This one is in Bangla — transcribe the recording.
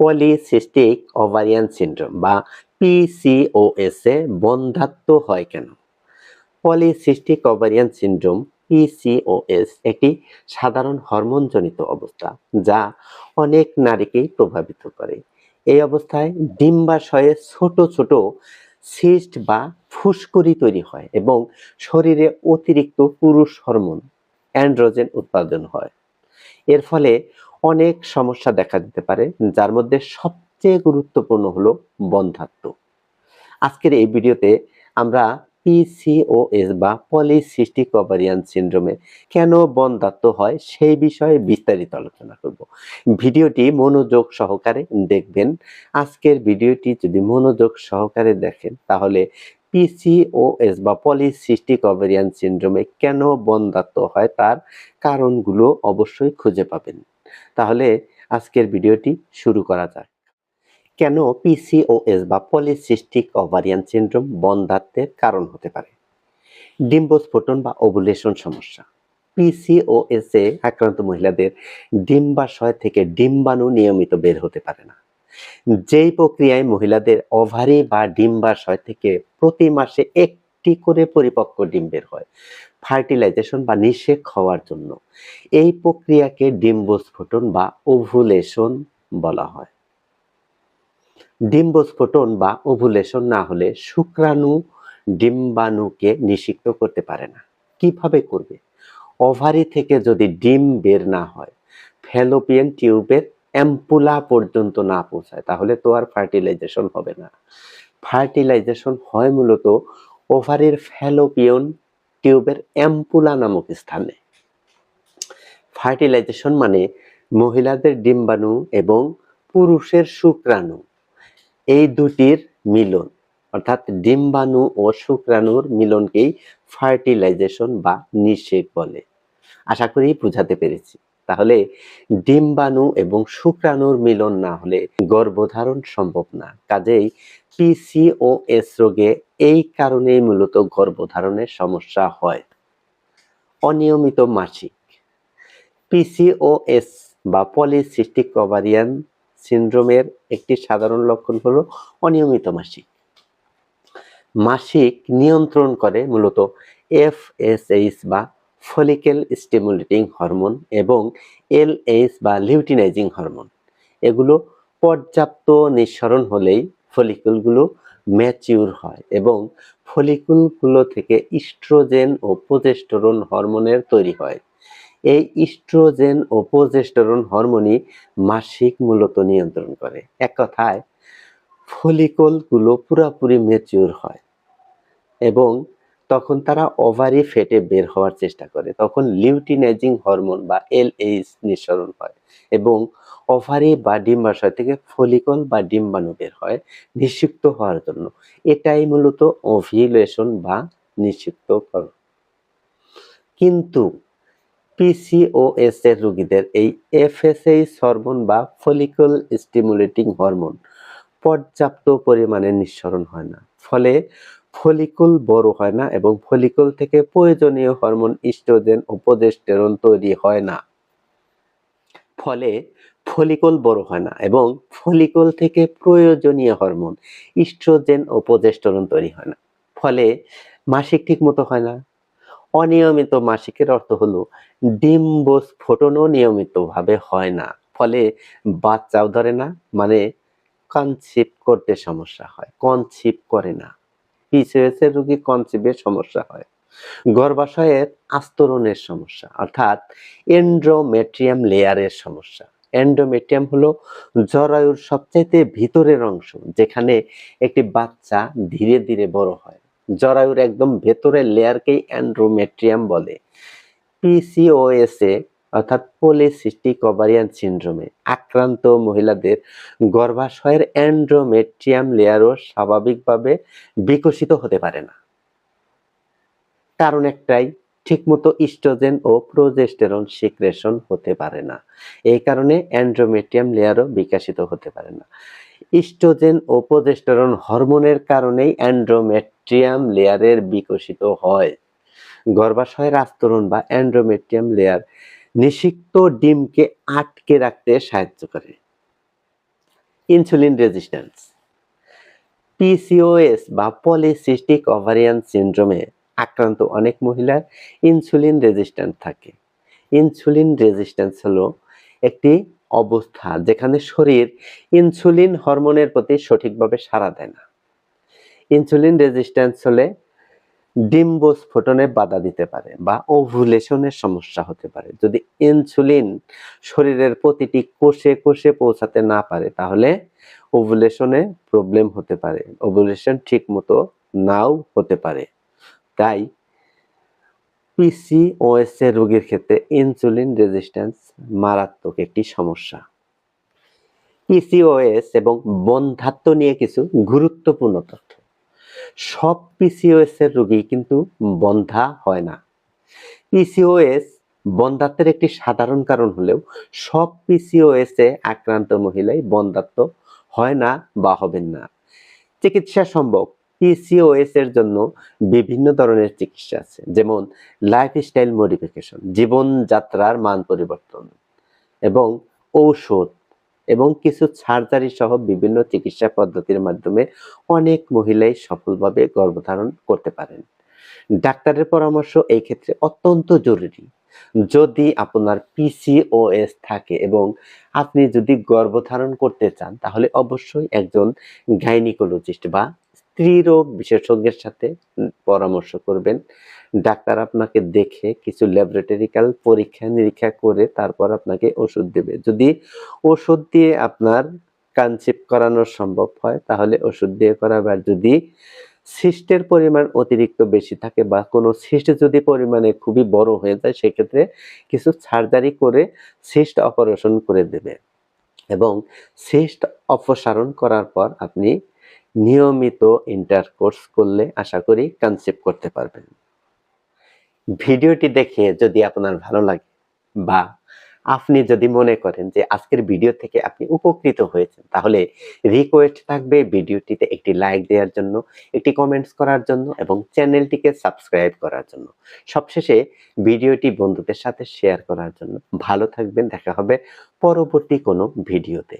পলিসিস্টিক ওভারিয়ান সিন্ড্রোম বা পিসিওএস এ বন্ধাত্ব হয় কেন? পলিসিস্টিক ওভারিয়ান সিন্ড্রোম পিসিওএস একটি সাধারণ হরমোনজনিত অবস্থা যা অনেক নারীকেই প্রভাবিত করে। এই অবস্থায় ডিম্বাশয়ে ছোট ছোট সিস্ট বা ফুসকুড়ি তৈরি হয় এবং শরীরে অতিরিক্ত পুরুষ হরমোন অ্যান্ড্রোজেন উৎপাদন হয়। এর ফলে অনেক সমস্যা দেখা দিতে পারে, যার মধ্যে সবচেয়ে গুরুত্বপূর্ণ হলো বন্ধাত্ব আজকের এই ভিডিওতে আমরা পিসিওএস বা পলিসিস্টিক ওভারিয়ান সিন্ড্রোমে কেন বন্ধাত্ব হয় সেই বিষয়ে বিস্তারিত আলোচনা করব। ভিডিওটি মনোযোগ সহকারে দেখবেন। আজকের ভিডিওটি যদি মনোযোগ সহকারে দেখেন, তাহলে পিসিওএস বা পলিসিস্টিক ওভারিয়ান সিন্ড্রোমে কেন বন্ধাত্ব হয় তার কারণগুলো অবশ্যই খুঁজে পাবেন। তাহলে আজকের ভিডিওটি শুরু করা যাক। কেন পিসিওএস বা পলিসিস্টিক ওভারিয়ান সিন্ড্রোম বন্ধাত্বের কারণ হতে পারে? ডিম্বস্ফোটন বা ওভুলেশন সমস্যা। পিসিওএস এ আক্রান্ত মহিলাদের ডিম্বাশয় থেকে ডিম্বাণু নিয়মিত বের হতে পারে না। যেই প্রক্রিয়ায় মহিলাদের ওভারি বা ডিম্বাশয় থেকে প্রতি মাসে একটি করে পরিপক্ক ডিম বের হয় ফার্টিলাইজেশন বা নিষেক হওয়ার জন্য। এই প্রক্রিয়াকে ডিম্বস্ফোটন বা ওভুলেশন বলা হয়। ডিম্বস্ফোটন বা ওভুলেশন না হলে শুক্রাণু ডিম্বাণুকে নিষিক্ত করতে পারে না। কীভাবে করবে? ওভারি থেকে যদি ডিম বের না হয় ফ্যালোপিয়ান টিউবের অ্যাম্পুলা পর্যন্ত না পৌঁছায়, তাহলে তো আর ফার্টিলাইজেশন হবে না। ফার্টিলাইজেশন হয় মূলত ওভারির ফ্যালোপিয়ন টিউবের অ্যাম্পুলা নামক স্থানে। ফার্টিলাইজেশন মানে মহিলাদের ডিম্বাণু এবং পুরুষের শুক্রাণু। এই দুটির মিলন, অর্থাৎ ডিম্বাণু ও শুক্রাণুর মিলনকেই ফার্টিলাইজেশন বা নিষেক বলে। আশা করি বুঝাতে পেরেছি। তাহলে ডিম্বাণু এবং শুক্রাণুর মিলন না হলে গর্ভধারণ সম্ভব না। কাজেই পিসিওএস রোগে এই কারণেই মূলত গর্ভধারণের সমস্যা হয়। অনিয়মিত মাসিক। পিসিওএস বা পলিসিস্টিক ওভারিয়ান সিন্ড্রোমের একটি সাধারণ লক্ষণ হলো অনিয়মিত মাসিক। মাসিক নিয়ন্ত্রণ করে মূলত এফএসএইচ বা ফলিকেল স্টিমুলেটিং হরমোন এবং এলএইচ বা লিউটিনাইজিং হরমোন এগুলো পর্যাপ্ত নিঃসরণ হলেই ফলিকুলগুলো ম্যাচিউর হয় এবং ফলিকুলগুলো থেকে ইস্ট্রোজেন ও প্রোজেস্টেরন হরমোনের তৈরি হয়। এই ইস্ট্রোজেন ও প্রোজেস্টেরন হরমোনই মাসিক মূলত নিয়ন্ত্রণ করে। এক কথায় ফলিকলগুলো পুরাপুরি ম্যাচিউর হয় এবং তখন তারা ওভারি ফেটে বের হওয়ার চেষ্টা করে। তখন লিউটিনাইজিং হরমোন বা এল এইচ নিঃসরণ হয় এবং ওভারি বা ডিম্বাশয় থেকে ফলিকল বা ডিম্বাণু বের হয় নিষিক্ত হওয়ার জন্য। এটাই মূলত ওভিলেশন বা নিষিক্ত করণ। কিন্তু পিসিওএস এর রোগীদের এই এফএসএইচ হরমোন বা ফলিকল স্টিমুলেটিং হরমোন পর্যাপ্ত পরিমাণে নিঃসরণ হয় না। ফলে ফলিকুল বড় হয় না এবং ফলিকুল থেকে প্রয়োজনীয় হরমোন ইস্ট্রোজেন ও তৈরি হয় না। ফলে ফলিকুল বড় হয় না এবং ফলিকুল থেকে প্রয়োজনীয় হরমোন ইস্ট্রোজেন ও প্রোজেস্টেরন তৈরি হয় না। ফলে মাসিক ঠিক মতো হয় না। অনিয়মিত মাসিকের অর্থ হলো ডিম্বস্ফোটনও নিয়মিতভাবে হয় না। ফলে বাচ্চাও ধরে না মানে কনসিভ করতে সমস্যা হয় কনসিভ করে না। পিসিওএস এর রোগী কনসিভের সমস্যা হয়। গর্ভাশয়ের আস্তরণের সমস্যা, অর্থাৎ এন্ড্রোমেট্রিয়াম লেয়ারের সমস্যা। এন্ডোমেট্রিয়াম হলো জরায়ুর সবচাইতে ভিতরের অংশ, যেখানে একটি বাচ্চা ধীরে ধীরে বড় হয়। জরায়ুর একদম ভেতরের লেয়ারকেই অ্যান্ড্রোমেট্রিয়াম বলে। পিসিওএস অর্থাৎ পলিসিস্টিক ওভারিয়ান সিন্ড্রোমে আক্রান্ত মহিলাদের গর্ভাশয়ের অ্যান্ড্রোমেট্রিয়াম লেয়ারও স্বাভাবিকভাবে বিকশিত হতে পারে না। কারণ একটাই, ঠিকমতো ইস্ট্রোজেন ও প্রোজেস্টেরন সিক্রেশন হতে পারে না। এই কারণে অ্যান্ড্রোমেট্রিয়াম লেয়ারও বিকাশিত হতে পারে না। ইস্ট্রোজেন ও প্রোজেস্টেরন হরমোনের কারণেই অ্যান্ড্রোমেট্রিয়াম লেয়ারের বিকশিত হয়। গর্ভাশয়ের আস্তরণ বা অ্যান্ড্রোমেট্রিয়াম লেয়ার নিষিক্ত ডিমকে আটকে রাখতে সাহায্য করে। Insulin resistance. পিসিওএস বা পলিসিস্টিক ওভারিয়ান সিন্ড্রোমে আক্রান্ত অনেক মহিলার ইনসুলিন রেজিস্ট্যান্ট থাকে। ইনসুলিন রেজিস্ট্যান্স হলো একটি অবস্থা যেখানে শরীর ইনসুলিন হরমোনের প্রতি সঠিকভাবে সাড়া দেয় না। ইনসুলিন রেজিস্ট্যান্স হলে ডিম্বস্ফোটনে বাধা দিতে পারে বা ওভুলেশনের সমস্যা হতে পারে। যদি ইনসুলিন শরীরের প্রতিটি কোষে কোষে পৌঁছাতে না পারে, তাহলে ওভুলেশনে প্রবলেম হতে পারে। ওভুলেশন ঠিক মতো নাও হতে পারে। তাই পিসিওএস এর রোগীর ক্ষেত্রে ইনসুলিন রেজিস্ট্যান্স মারাত্মক একটি সমস্যা। পিসিওএস এবং বন্ধাত্ব নিয়ে কিছু গুরুত্বপূর্ণ তথ্য। সব পিসিওএস এর রোগী কিন্তু বন্ধা হয় না। পিসিওএস বন্ধাত্বের একটি সাধারণ কারণ হলেও সব পিসিওএস এ আক্রান্ত মহিলাই বন্ধাত্ব হয় না বা হবেন না। চিকিৎসা সম্ভব। পিসিওএস এর জন্য বিভিন্ন ধরনের চিকিৎসা আছে, যেমন লাইফস্টাইল মডিফিকেশন জীবনযাত্রার মান পরিবর্তন এবং ঔষধ। এবং কিছু সার্জারি সহ বিভিন্ন চিকিৎসা পদ্ধতির মাধ্যমে অনেক মহিলাই সফলভাবে গর্ভধারণ করতে পারেন। ডাক্তারের পরামর্শ এই ক্ষেত্রে অত্যন্ত জরুরি। যদি আপনার পিসিওএস থাকে এবং আপনি যদি গর্ভধারণ করতে চান, তাহলে অবশ্যই একজন গাইনিকোলজিস্ট বা স্ত্রী রোগ বিশেষজ্ঞের সাথে পরামর্শ করবেন। ডাক্তার আপনাকে দেখে কিছু ল্যাবরেটরিক্যাল পরীক্ষা নিরীক্ষা করে তারপর আপনাকে ওষুধ দেবে। যদি ওষুধ দিয়ে আপনার কনসিভ করানো সম্ভব হয়, তাহলে ওষুধ দিয়ে করাবে। আর যদি সিস্টের পরিমাণ অতিরিক্ত বেশি থাকে বা কোনো সিস্ট যদি পরিমাণে খুবই বড় হয়ে যায়, সেক্ষেত্রে কিছু সার্জারি করে সিস্ট অপারেশন করে দেবে। এবং সিস্ট অপসারণ করার পর আপনি নিয়মিত ইন্টারকোর্স করলে আশা করি কনসিভ করতে পারবেন। ভিডিওটি দেখে যদি আপনার ভালো লাগে বা আপনি যদি মনে করেন যে আজকের ভিডিও থেকে আপনি উপকৃত হয়েছেন, তাহলে রিকোয়েস্ট থাকবে ভিডিওটিতে একটি লাইক দেওয়ার জন্য, একটি কমেন্টস করার জন্য এবং চ্যানেলটিকে সাবস্ক্রাইব করার জন্য। সবশেষে ভিডিওটি বন্ধুদের সাথে শেয়ার করার জন্য। ভালো থাকবেন, দেখা হবে পরবর্তী কোনো ভিডিওতে।